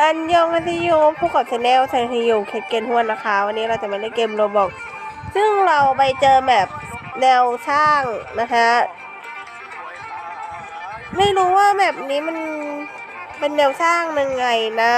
อันยองอันที่โยผู้ก่อชาแนลไทยฮิโยเคเกนฮวนนะคะ วันนี้เราจะมาเล่นเกมโรบอกซึ่งเราไปเจอแบบแนวช่างนะคะไม่รู้ว่าแบบนี้มันเป็นแนวสร้างยังไงนะ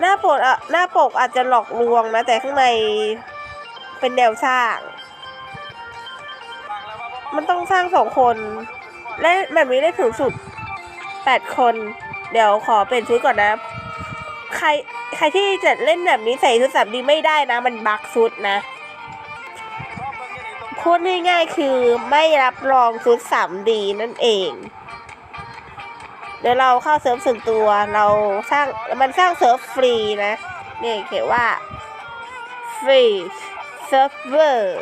หน้าปกอะหน้าปกอาจจะหลอกลวงนะ แต่ข้างในเป็นแนวสร้าง มันต้องสร้างสองคน และแบบนี้ได้ถึงสุดแปดคน เดี๋ยวขอเปลี่ยนชุดก่อนนะ ใครใครที่จะเล่นแบบนี้ใส่ชุดสามดีไม่ได้นะ มันบักชุดนะพูดง่ายๆคือไม่รับรองชุดสามดีนั่นเอง เดี๋ยวเราเข้าเซิร์ฟส่วนตัวเราสร้างมันสร้างเซิร์ฟฟรีนะนี่เขียนว่าฟรีเซิร์ฟเวอร์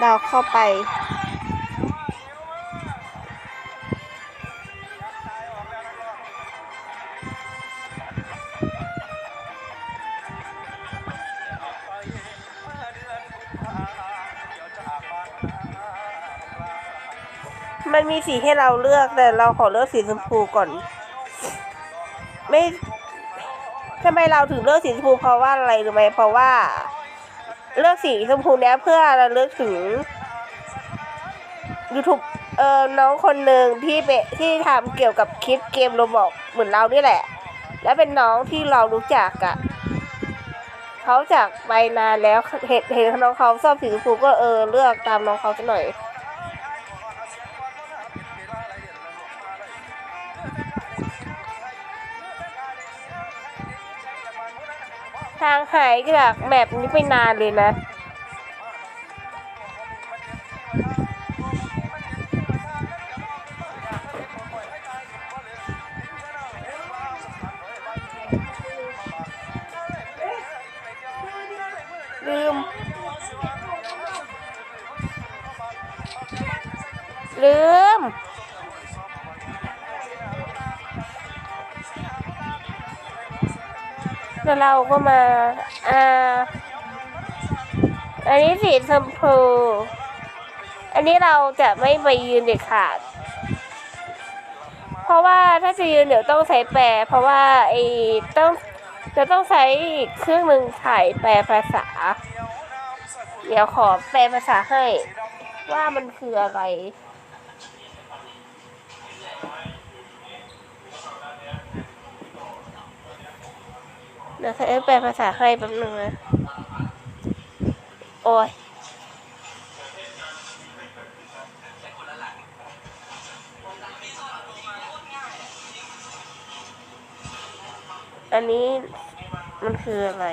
เราเข้าไป มันมีสีให้เราเลือกแต่เราขอเลือกสีชมพูก่อน ไม่ทำไมเราถึงเลือกสีชมพูเพราะว่าอะไรหรู้ไหมเพราะว่า เลือกสีชมพูเนี้ยเพื่อเราเลือกถึงยูทูบเออน้องคนหนึ่งที่เปที่ทำเกี่ยวกับคลิปเกมโรบอกเหมือนเรานี่แหละ และเป็นน้องที่เรารู้จักอะเขาจากไปนานแล้วเห็นเห็นน้องเขาชอบสีชมพูก็เออเลือกตามน้องเขาซะหน่อย ทางหายจากแมปนี้ไปนานเลยนะ ลืม ลืม เราก็มาอ่าอันนี้สีชมพูอันนี้เราจะไม่ไปยืนเด็ดขาด เพราะว่าถ้าจะยืนเดี๋ยวต้องใช้แปลเพราะว่าไอ้ต้องจะต้องใช้เครื่องหนึ่งถ่ายแปลภาษา เดี๋ยวขอแปลภาษาให้ ว่ามันคืออะไร เดี๋ยวใช้แปลภาษาให้แป๊บหนึ่งนะโอ้ยอันนี้มันคืออะไร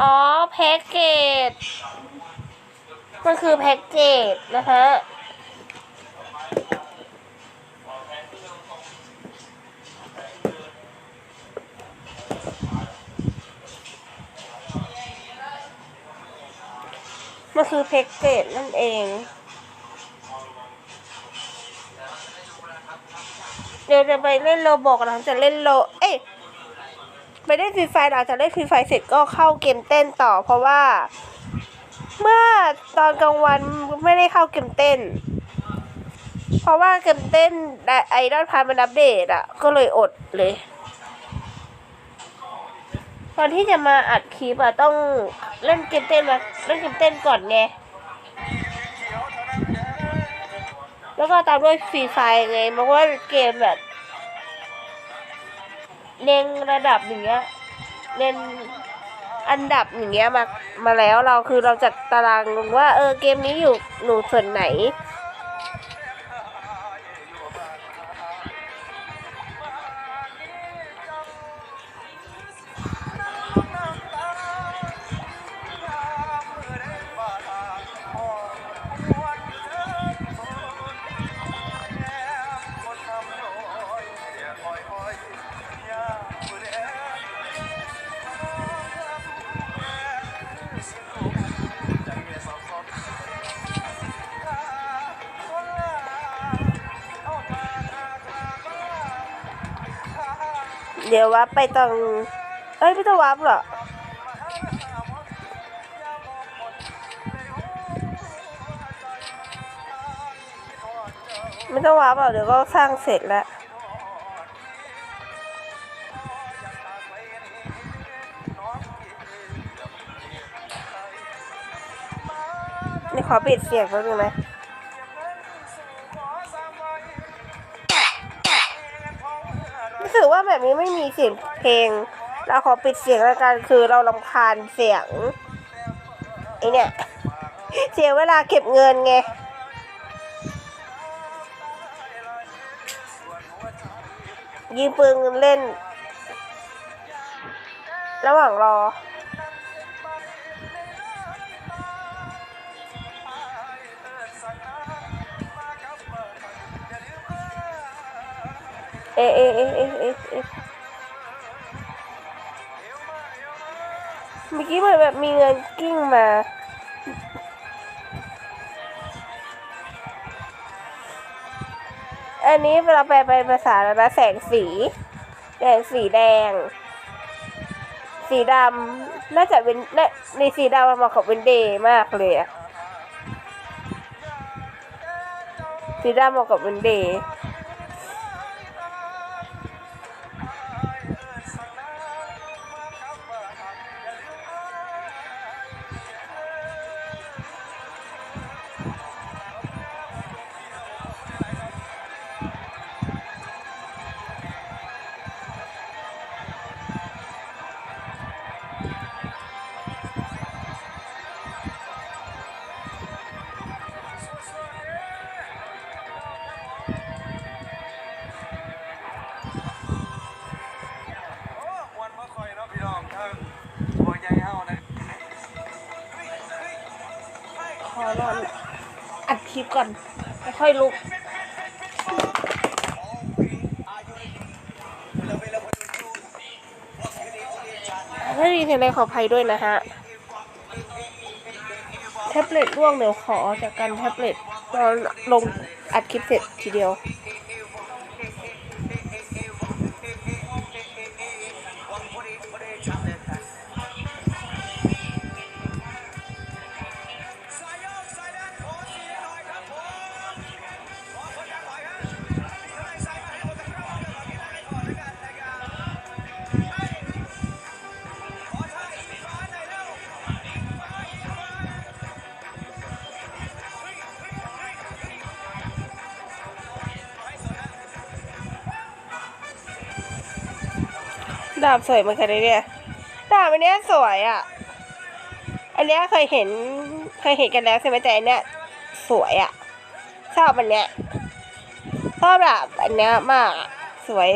อ๋อ แพ็กเกจ มันคือแพ็กเกจนะคะ มันคือแพ็กเกจนั่นเองเดี๋ยวจะไปเล่นโลบอกหลังจากเล่นโล เอ้ยไปเล่นฟรีไฟหลังจากเล่นฟรีไฟเสร็จก็เข้าเกมเต้นต่อ เพราะว่า เมื่อตอนกลางวันไม่ได้เข้าเกมเต้น เพราะว่าเกมเต้นไอดอลพามันอัปเดตอะก็เลยอดเลย ตอนที่จะมาอัดคลิปอะต้องเล่นเกมเต้นมาเล่นเกมเต้นก่อนไงแล้วก็ตามด้วยฟรีไฟไงมันว่าเกมแบบเน้นระดับอย่างเงี้ยเน้นอันดับอย่างเงี้ยมามาแล้วเราคือเราจัดตารางลงว่า เออเกมนี้อยู่หนูส่วนไหน เดี๋ยววับไปตรงเอ้ยไม่ต้องวับหรอกไม่ต้องวับหรอกเดี๋ยวก็สร้างเสร็จแล้วนี่ขอปิดเสียงเขาดูไหม แบบนี้ไม่มีเสียงเพลง เราขอปิดเสียงแล้วกันคือเราลำคาญเสียงไอเนี่ยเสียเวลาเก็บเงินไงยิงปืนเล่น ระหว่างรอ เอะเอะเอะเอะเอ เมื่อกี้เมือนแบบมีเงินกิ้งมาอันนี้เวลาแปลเป็นภาษาแล้วนะแสงสีแสงสีแดง สีดำน่าจะเป็นในสีดำมันเหมาะกับเป็นเดย์มากเลยอะสีดำเหมาะกับเป็นเดย์ ลิปก่อนไม่ค่อยลุก ถ้าดีเทเลขออภัยด้วยนะฮะ แท็บเล็ตร่วงเดี๋ยวขอจากการแท็บเล็ตตอนลงอัดคลิปเสร็จทีเดียวาบสวยเหมือนกันเลยเนี่ยดาบอันเนี้ยสวยอะ อันเนี้ยเคยเห็นเคยเห็นกันแล้วใช่ไหมแต่อันเนี้ยสวยอะ ชอบอันเนี้ยชอบดาบอันเนี้ยมากสวย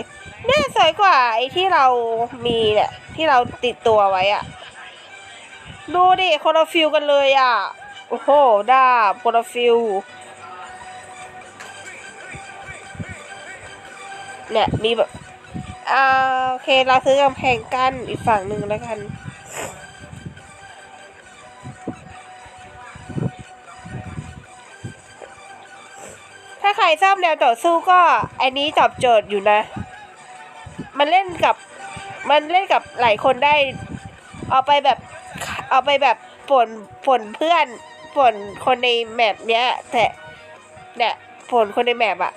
เนี่ยสวยกว่าไอ้ที่เรามีเนี่ยที่เราติดตัวไว้อะ ดูดิคนละฟิลกันเลยอะ โอ้โหดาบคนละฟิลเนี่ยมีแบบ อ่าโอเคเราซื้อกำแพงกั้นอีกฝั่งหนึ่งแล้วกัน ถ้าใครชอบแนวต่อสู้ก็ อันนี้ตอบโจทย์อยู่นะ มันเล่นกับ มันเล่นกับหลายคนได้ เอาไปแบบ เอาไปแบบฝนฝนเพื่อนฝนคนในแมปเนี้ยแต่เนี่ยฝนคนในแมปอะ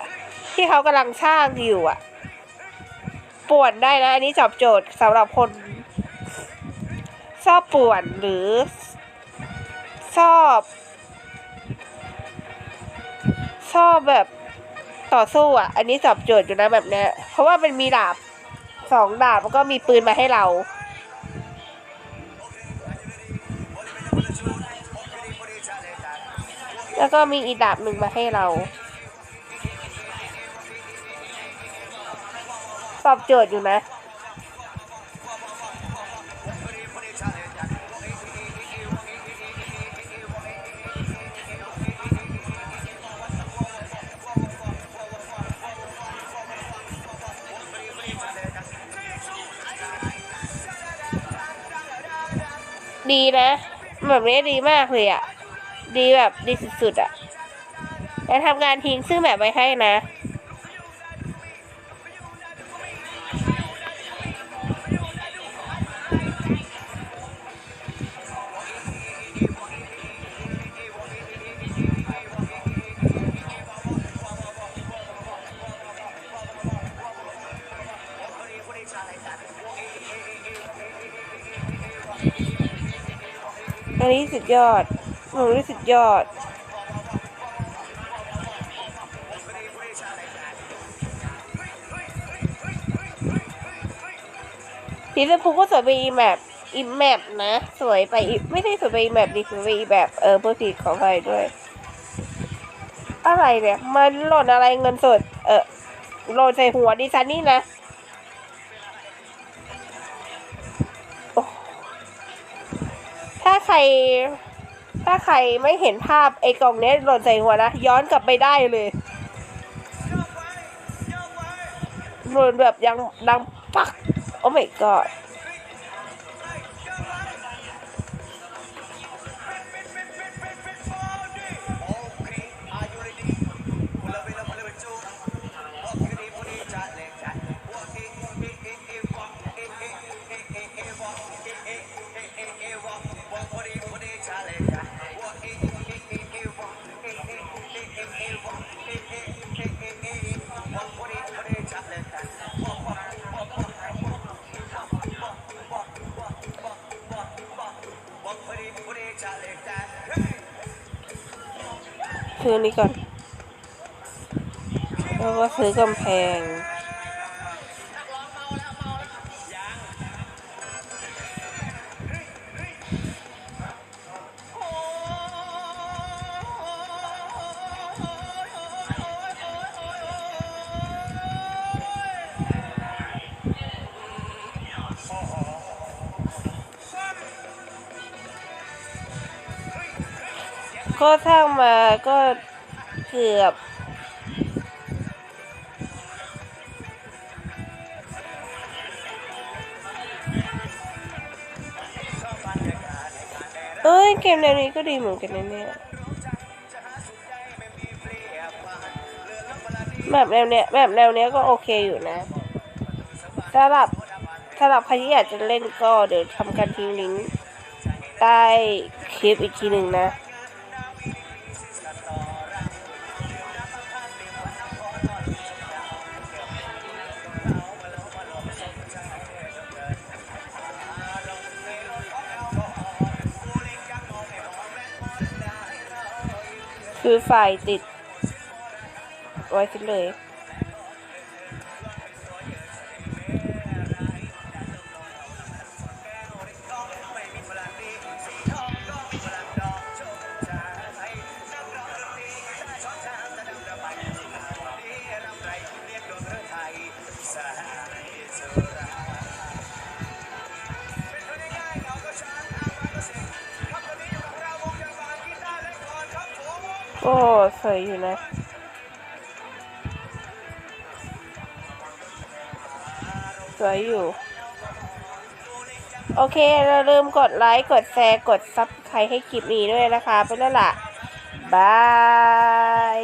ที่เขากำลังสร้างอยู่อะ ป่วนได้นะ อันนี้ตอบโจทย์สำหรับคนชอบป่วนหรือชอบชอบแบบต่อสู้อะ อันนี้ตอบโจทย์อยู่นะแบบเนี้ย เพราะว่ามันมีดาบสองดาบแล้วก็มีปืนมาให้เราแล้วก็มีอีดาบหนึ่งมาให้เรา ตอบโจทย์อยู่นะดีนะแบบนี้ดีมากเลยอะ่ะ ดีแบบดีสุดๆอะ่ะ แล้วทำงานทิ้งซึ่งแบบไว้ให้นะ อันนี้สุดยอดวงนี้สุดยอด สีชมพูก็สวยไปอีแมปอีแมปนะ สวยไปอีไม่ได้สวยไปอีแมปดิสวยไปอีแบบเออเพื่อผิดของใครด้วย อะไรเนี่ย มันหล่นอะไรเงินสด เออหล่นใส่หัวดิฉันนี่นะ ถ้าใคร ถ้าใครไม่เห็นภาพไอ้กล่องเนี้ยหล่นใส่หัวนะ ย้อนกลับไปได้เลย หล่นแบบยังดังปัก โอ้ my god ซื้อนนี้ก่อน แล้วก็ซื้อกำแพง ก็สร้างมาก็เกือบเอ้ยเกมแนวนี้ก็ดีเหมือนกันนะเนี่ยแบบแนวเนี้ยแบบแนวเนี้ยก็โอเคอยู่นะสำหรับสำหรับใครที่อยากจะเล่นก็เดี๋ยวทำการทิ้งลิงก์ใต้คลิปอีกทีหนึ่งนะ คือไฟติดไว้ทิ้งเลย ยอยู่นะสวยอยู่ โอเคเราลืมกดไลค์ กดแชร์ กดซับใครให้คลิปนี้ด้วยนะคะ ไปแล้วล่ะ บาย